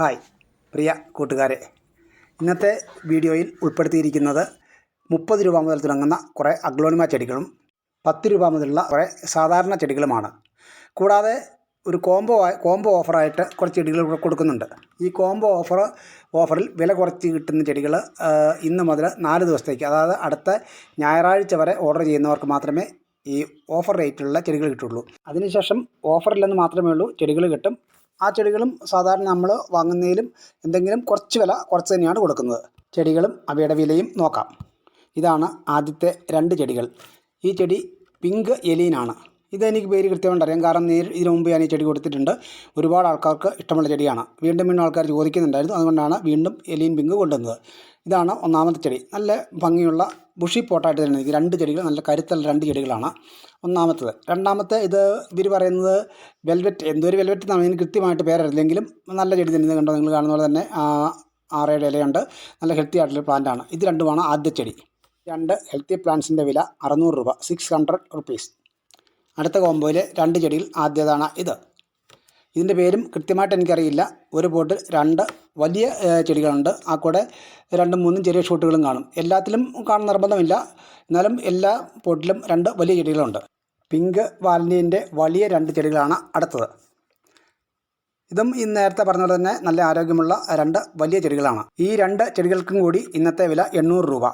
Hi പ്രിയ കൂട്ടുകാരെ. ഇന്നത്തെ വീഡിയോയിൽ ഉൾപ്പെടുത്തിയിരിക്കുന്നത് മുപ്പത് രൂപ മുതൽ തുടങ്ങുന്ന കുറേ അഗ്ലോണിമ ചെടികളും പത്ത് രൂപ മുതലുള്ള കുറേ സാധാരണ ചെടികളുമാണ്. കൂടാതെ ഒരു കോംബോ കോംബോ ഓഫറായിട്ട് കുറച്ച് ചെടികൾ കൂടെ കൊടുക്കുന്നുണ്ട്. ഈ കോംബോ ഓഫർ ഓഫറിൽ വില കുറച്ച് കിട്ടുന്ന ചെടികൾ ഇന്ന് മുതൽ നാല് ദിവസത്തേക്ക് അതായത് അടുത്ത ഞായറാഴ്ച വരെ ഓർഡർ ചെയ്യുന്നവർക്ക് മാത്രമേ ഈ ഓഫർ റേറ്റിലുള്ള ചെടികൾ കിട്ടുള്ളൂ. അതിനുശേഷം ഓഫറില്ലെന്ന് മാത്രമേ ഉള്ളൂ ചെടികൾ കിട്ടും. ആ ചെടികളും സാധാരണ നമ്മൾ വാങ്ങുന്നതിലും എന്തെങ്കിലും കുറച്ച് വില കുറച്ച് തന്നെയാണ് കൊടുക്കുന്നത്. ചെടികളും അവയുടെ വിലയും നോക്കാം. ഇതാണ് ആദ്യത്തെ രണ്ട് ചെടികൾ. ഈ ചെടി പിങ്ക് എലീനാണ്. ഇതെനിക്ക് പേര് കൃത്യമായിട്ട് അറിയാം. കാരണം നേരി ഇതിനു മുമ്പ് ഞാൻ ഈ ചെടി കൊടുത്തിട്ടുണ്ട്. ഒരുപാട് ആൾക്കാർക്ക് ഇഷ്ടമുള്ള ചെടിയാണ്. വീണ്ടും വീണ്ടും ആൾക്കാർ ചോദിക്കുന്നുണ്ടായിരുന്നു. അതുകൊണ്ടാണ് വീണ്ടും എലീൻ പിങ്ക് കൊണ്ടുവന്നത്. ഇതാണ് ഒന്നാമത്തെ ചെടി. നല്ല ഭംഗിയുള്ള ബുഷി പോട്ടായിട്ട് തന്നെ ഇത്. രണ്ട് ചെടികൾ നല്ല കരുത്തുള്ള രണ്ട് ചെടികളാണ് ഒന്നാമത്തത്. രണ്ടാമത്തെ ഇത് ഇവർ പറയുന്നത് വെൽവെറ്റ്. എന്തൊരു വെൽവെറ്റ് എന്നാണ്. ഇതിന് കൃത്യമായിട്ട് പേരറിയില്ലെങ്കിലും നല്ല ചെടി തന്നെ കണ്ടോ നിങ്ങൾ കാണുന്ന പോലെ തന്നെ. ആ, ആറേഴ് ഇലയുണ്ട്. നല്ല ഹെൽത്തി ആയിട്ടുള്ള പ്ലാന്റാണ് ഇത് രണ്ടുമാണ് ആദ്യ ചെടി. രണ്ട് ഹെൽത്തി പ്ലാന്റ്സിന്റെ വില അറുന്നൂറ് രൂപ. സിക്സ് ഹൺഡ്രഡ് റുപ്പീസ് അടുത്ത കോമ്പോയിൽ രണ്ട് ചെടിയിൽ ആദ്യതാണ് ഇത്. ഇതിന്റെ പേരും കൃത്യമായിട്ട് എനിക്കറിയില്ല. ഒരു പോട്ടിൽ രണ്ട് വലിയ ചെടികളുണ്ട്. ആ കൂടെ രണ്ടും മൂന്നും ചെറിയ ഷൂട്ടുകളും കാണും. എല്ലാത്തിലും കാണാൻ നിർബന്ധമില്ല. എന്നാലും എല്ലാ പോട്ടിലും രണ്ട് വലിയ ചെടികളുണ്ട്. പിങ്ക് വാലിന്റെ വലിയ രണ്ട് ചെടികളാണ് അടുത്തത്. ഇതും ഈ നേരത്തെ പറഞ്ഞ പോലെ തന്നെ നല്ല ആരോഗ്യമുള്ള രണ്ട് വലിയ ചെടികളാണ്. ഈ രണ്ട് ചെടികൾക്കും കൂടി ഇന്നത്തെ വില എണ്ണൂറ് രൂപ.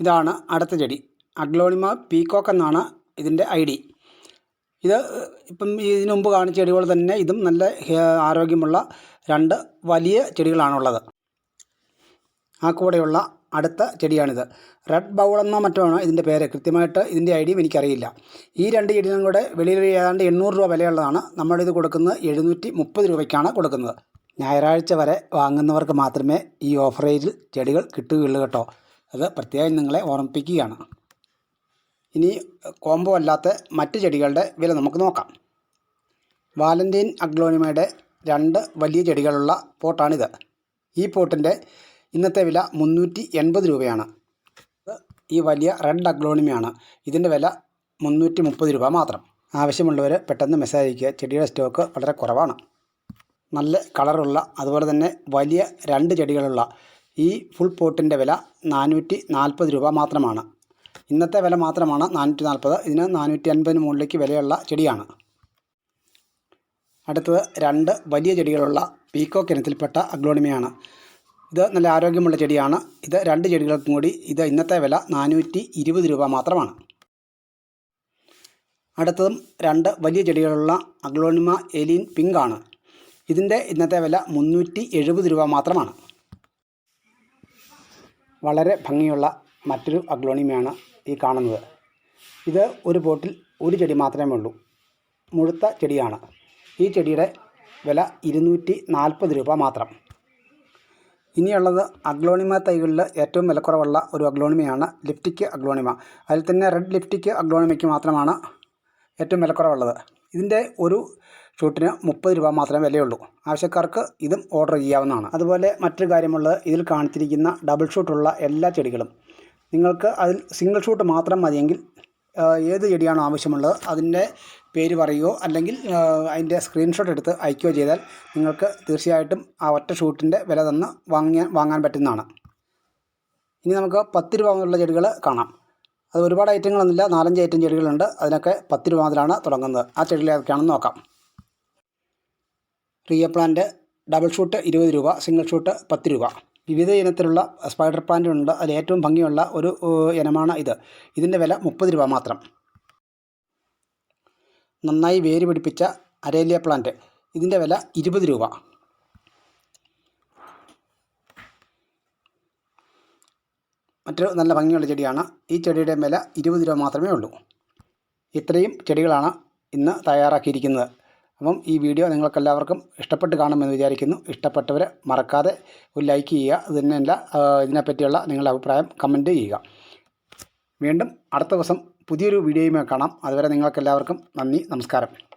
ഇതാണ് അടുത്ത ചെടി. അഗ്ലോണിമ പീക്കോക്ക് എന്നാണ് ഇതിന്റെ ഐ ഡി. ഇത് ഇപ്പം ഇതിനു മുമ്പ് കാണിച്ച ചെടികൾ തന്നെ ഇതും നല്ല ആരോഗ്യമുള്ള രണ്ട് വലിയ ചെടികളാണുള്ളത്. ആ കൂടെയുള്ള അടുത്ത ചെടിയാണിത്. റെഡ് ബൗൾ എന്നോ മറ്റോ ഇതിന്റെ പേര്? കൃത്യമായിട്ട് ഇതിന്റെ ഐഡിയും എനിക്കറിയില്ല. ഈ രണ്ട് ചെടികളും കൂടെ വെളിയിൽ ഏതാണ്ട് എണ്ണൂറ് രൂപ വിലയുള്ളതാണ്. നമ്മളിത് കൊടുക്കുന്നത് എഴുന്നൂറ്റി മുപ്പത് രൂപയ്ക്കാണ് കൊടുക്കുന്നത്. ഞായറാഴ്ച വരെ വാങ്ങുന്നവർക്ക് മാത്രമേ ഈ ഓഫറേജിൽ ചെടികൾ കിട്ടുകയുള്ളൂ കേട്ടോ. അത് പ്രത്യേകം നിങ്ങളെ ഓർമ്മിപ്പിക്കുകയാണ്. ഇനി കോംബോ അല്ലാത്ത മറ്റ് ചെടികളുടെ വില നമുക്ക് നോക്കാം. വാലന്റൈൻ അഗ്ലോണിമയുടെ രണ്ട് വലിയ ചെടികളുള്ള പോട്ടാണിത്. ഈ പോട്ടിന്റെ ഇന്നത്തെ വില മുന്നൂറ്റി എൺപത് രൂപയാണ്. ഈ വലിയ റെഡ് അഗ്ലോണിമയാണ്. ഇതിന്റെ വില മുന്നൂറ്റി മുപ്പത് രൂപ മാത്രം. ആവശ്യമുള്ളവർ പെട്ടെന്ന് മെസ്സേജ് അയക്കുക ചെടിയുടെ സ്റ്റോക്ക് വളരെ കുറവാണ്. നല്ല കളറുള്ള അതുപോലെ തന്നെ വലിയ രണ്ട് ചെടികളുള്ള ഈ ഫുൾ പോട്ടിന്റെ വില നാനൂറ്റി നാൽപ്പത് രൂപ മാത്രമാണ്. ഇന്നത്തെ വില മാത്രമാണ് നാനൂറ്റി നാൽപ്പത് ഇതിന് നാനൂറ്റി അൻപതിന് മുകളിലേക്ക് വിലയുള്ള ചെടിയാണ്. അടുത്തത് രണ്ട് വലിയ ചെടികളുള്ള പീക്കോക്ക് ഇനത്തിൽപ്പെട്ട അഗ്ലോണിമയാണ്. ഇത് നല്ല ആരോഗ്യമുള്ള ചെടിയാണ്. ഇത് രണ്ട് ചെടികൾക്കും കൂടി ഇത് ഇന്നത്തെ വില നാനൂറ്റി ഇരുപത് രൂപ മാത്രമാണ്. അടുത്തതും രണ്ട് വലിയ ചെടികളുള്ള അഗ്ലോണിമ എലിൻ പിങ്ക് ആണ് ഇതിന്റെ ഇന്നത്തെ വില മുന്നൂറ്റി എഴുപത് രൂപ മാത്രമാണ്. വളരെ ഭംഗിയുള്ള മറ്റൊരു അഗ്ലോണിമയാണ്. ഈ കാണുന്നത്. ഇത് ഒരു പോട്ടിൽ ഒരു ചെടി മാത്രമേ ഉള്ളൂ. മുഴുത്ത ചെടിയാണ്. ഈ ചെടിയുടെ വില ഇരുന്നൂറ്റി നാൽപ്പത് രൂപ മാത്രം. ഇനിയുള്ളത് അഗ്ലോണിമ തൈകളിൽ ഏറ്റവും വിലക്കുറവുള്ള ഒരു അഗ്ലോണിമയാണ് ലിപ്റ്റിക് അഗ്ലോണിമ. അതിൽ തന്നെ റെഡ് ലിപ്റ്റിക് അഗ്ലോണിമയ്ക്ക് മാത്രമാണ് ഏറ്റവും വിലക്കുറവുള്ളത് ഇതിന്റെ ഒരു ഷൂട്ടിന് മുപ്പത് രൂപ മാത്രമേ വിലയുള്ളൂ. ആവശ്യക്കാർക്ക് ഇതും ഓർഡർ ചെയ്യാവുന്നതാണ്. അതുപോലെ മറ്റൊരു കാര്യമുള്ളത് ഇതിൽ കാണിച്ചിരിക്കുന്ന ഡബിൾ ഷൂട്ടുള്ള എല്ലാ ചെടികളും. നിങ്ങൾക്ക് അതിൽ സിംഗിൾ ഷൂട്ട് മാത്രം മതിയെങ്കിൽ ഏത് ചെടിയാണോ ആവശ്യമുള്ളത് അതിന്റെ പേര് പറയുകയോ അല്ലെങ്കിൽ അതിന്റെ സ്ക്രീൻഷോട്ട് എടുത്ത് അയക്കുകയോ ചെയ്താൽ നിങ്ങൾക്ക് തീർച്ചയായിട്ടും ആ ഒറ്റ ഷൂട്ടിന്റെ വില തന്ന് വാങ്ങിയാൻ വാങ്ങാൻ പറ്റുന്നതാണ്. ഇനി നമുക്ക് പത്ത് രൂപ മുതലുള്ള ചെടികൾ കാണാം. അത് ഒരുപാട് ഐറ്റങ്ങളൊന്നുമില്ല. നാലഞ്ച് ഐറ്റം ചെടികളുണ്ട്. അതിനൊക്കെ പത്ത് രൂപ മുതലാണ് തുടങ്ങുന്നത്. ആ ചെടികൾ ഏതൊക്കെയാണെന്ന് നോക്കാം. റിയ പ്ലാന്റ് ഡബിൾ ഷൂട്ട് ഇരുപത് രൂപ സിംഗിൾ ഷൂട്ട് പത്ത് രൂപ. വിവിധ ഇനത്തിലുള്ള സ്പൈഡർ പ്ലാന്റ് ഉണ്ട്. അതിൽ ഏറ്റവും ഭംഗിയുള്ള ഒരു ഇനമാണ് ഇത്. ഇതിന്റെ വില മുപ്പത് രൂപ മാത്രം. നന്നായി വേര് പിടിപ്പിച്ച അരേലിയ പ്ലാന്റ്. ഇതിന്റെ വില ഇരുപത് രൂപ. മറ്റൊരു നല്ല ഭംഗിയുള്ള ചെടിയാണ്. ഈ ചെടിയുടെ വില ഇരുപത് രൂപ മാത്രമേ ഉള്ളൂ. ഇത്രയും ചെടികളാണ് ഇന്ന് തയ്യാറാക്കിയിരിക്കുന്നത്. അപ്പം ഈ വീഡിയോ നിങ്ങൾക്കെല്ലാവർക്കും ഇഷ്ടപ്പെട്ട് കാണുമെന്ന് വിചാരിക്കുന്നു. ഇഷ്ടപ്പെട്ടവർ മറക്കാതെ ഒരു ലൈക്ക് ചെയ്യുക. ഇത് തന്നെയല്ല ആ, ഇതിനെപ്പറ്റിയുള്ള നിങ്ങളുടെ അഭിപ്രായം കമന്റ് ചെയ്യുക. വീണ്ടും അടുത്ത ദിവസം പുതിയൊരു വീഡിയോയുമായി കാണാം. അതുവരെ നിങ്ങൾക്കെല്ലാവർക്കും നന്ദി നമസ്കാരം.